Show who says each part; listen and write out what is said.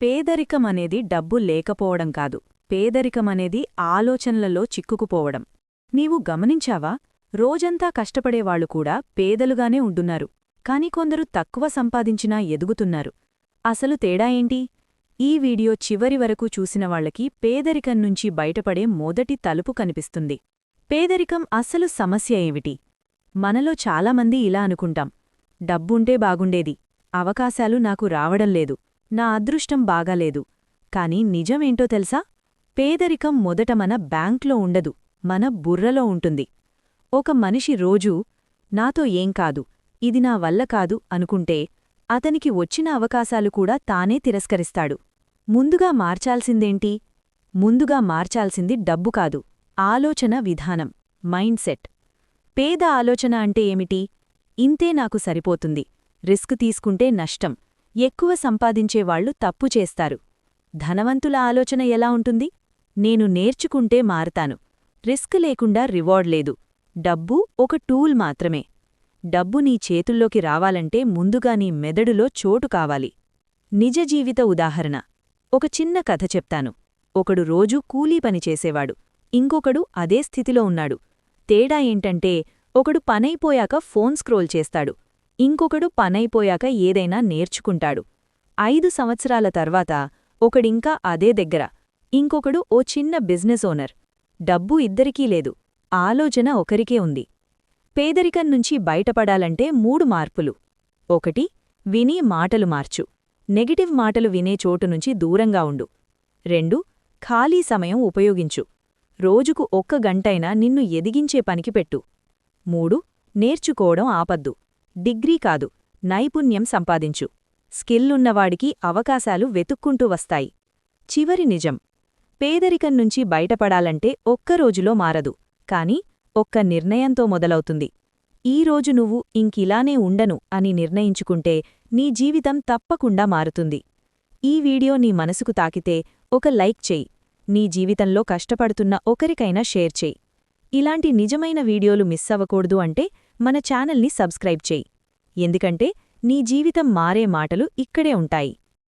Speaker 1: పేదరికమనేది డబ్బు లేకపోవడం కాదు. పేదరికమనేది ఆలోచనలలో చిక్కుకుపోవడం. నీవు గమనించావా? రోజంతా కష్టపడేవాళ్ళు కూడా పేదలుగానే ఉంటున్నారు. కాని కొందరు తక్కువ సంపాదించినా ఎదుగుతున్నారు. అసలు తేడా ఏంటి? ఈ వీడియో చివరి వరకు చూసిన వాళ్ళకి పేదరికం నుంచి బయటపడే మొదటి తలుపు కనిపిస్తుంది. పేదరికం అసలు సమస్య ఏమిటి? మనలో చాలామంది ఇలా అనుకుంటాం. డబ్బుంటే బాగుండేది. అవకాశాలు నాకు రావడం లేదు. నా అదృష్టం బాగాలేదు. కాని నిజమేంటో తెలుసా? పేదరికం మొదట మన బ్యాంక్లో ఉండదు మన బుర్రలో ఉంటుంది. ఒక మనిషి రోజూ నాతో ఏం కాదు ఇది నా వల్ల కాదు అనుకుంటే అతనికి వచ్చిన అవకాశాలు కూడా తానే తిరస్కరిస్తాడు. ముందుగా మార్చాల్సిందేంటి? ముందుగా మార్చాల్సింది డబ్బు కాదు ఆలోచన విధానం మైండ్ సెట్. పేద ఆలోచన అంటే ఏమిటి? ఇంతే నాకు సరిపోతుంది. రిస్క్ తీసుకుంటే నష్టం ఎక్కువ సంపాదించేవాళ్ళు తప్పు చేస్తారు. ధనవంతుల ఆలోచన ఎలా ఉంటుంది? నేను నేర్చుకుంటే మారతాను. రిస్క్ లేకుండా రివార్డ్ లేదు. డబ్బు ఒక టూల్ మాత్రమే. డబ్బు నీ చేతుల్లోకి రావాలంటే ముందుగా నీ మెదడులో చోటు కావాలి. నిజ జీవిత ఉదాహరణ. ఒక చిన్న కథ చెప్తాను. ఒకడు రోజూ కూలీ పనిచేసేవాడు ఇంకొకడు అదే స్థితిలో ఉన్నాడు. తేడా ఏంటంటే ఒకడు పనైపోయాక ఫోన్ స్క్రోల్ చేస్తాడు. ఇంకొకడు పనైపోయాక ఏదైనా నేర్చుకుంటాడు. ఐదు సంవత్సరాల తర్వాత ఒకడింకా అదే దగ్గర. ఇంకొకడు ఓ చిన్న బిజినెస్ ఓనర్. డబ్బు ఇద్దరికీ లేదు. ఆలోచన ఒకరికే ఉంది. పేదరికం నుంచి బయటపడాలంటే మూడు మార్పులు. ఒకటి విని మాటలు మార్చు. నెగిటివ్ మాటలు వినే చోటు నుంచి దూరంగా ఉండు. రెండు ఖాళీ సమయం ఉపయోగించు. రోజుకు ఒక్క గంటైనా నిన్ను ఎదిగించే పనికి పెట్టు మూడు నేర్చుకోవడం ఆపద్దు. డిగ్రీ కాదు నైపుణ్యం సంపాదించు. స్కిల్లున్నవాడికి అవకాశాలు వెతుక్కుంటూ వస్తాయి. చివరి నిజం. పేదరికం నుంచి బయటపడాలంటే ఒక్కరోజులో మారదు. కాని ఒక్క నిర్ణయంతో మొదలవుతుంది. ఈరోజు నువ్వు ఇంకిలానే ఉండను అని నిర్ణయించుకుంటే నీ జీవితం తప్పకుండా మారుతుంది. ఈ వీడియో నీ మనసుకు తాకితే ఒక లైక్ చెయ్యి నీ జీవితంలో కష్టపడుతున్న ఒకరికైనా షేర్ చెయ్యి ఇలాంటి నిజమైన వీడియోలు మిస్ అవ్వకూడదు అంటే మన ఛానల్ని సబ్స్క్రైబ్ చెయ్యి ఎందుకంటే నీ జీవితం మారే మాటలు ఇక్కడే ఉంటాయి.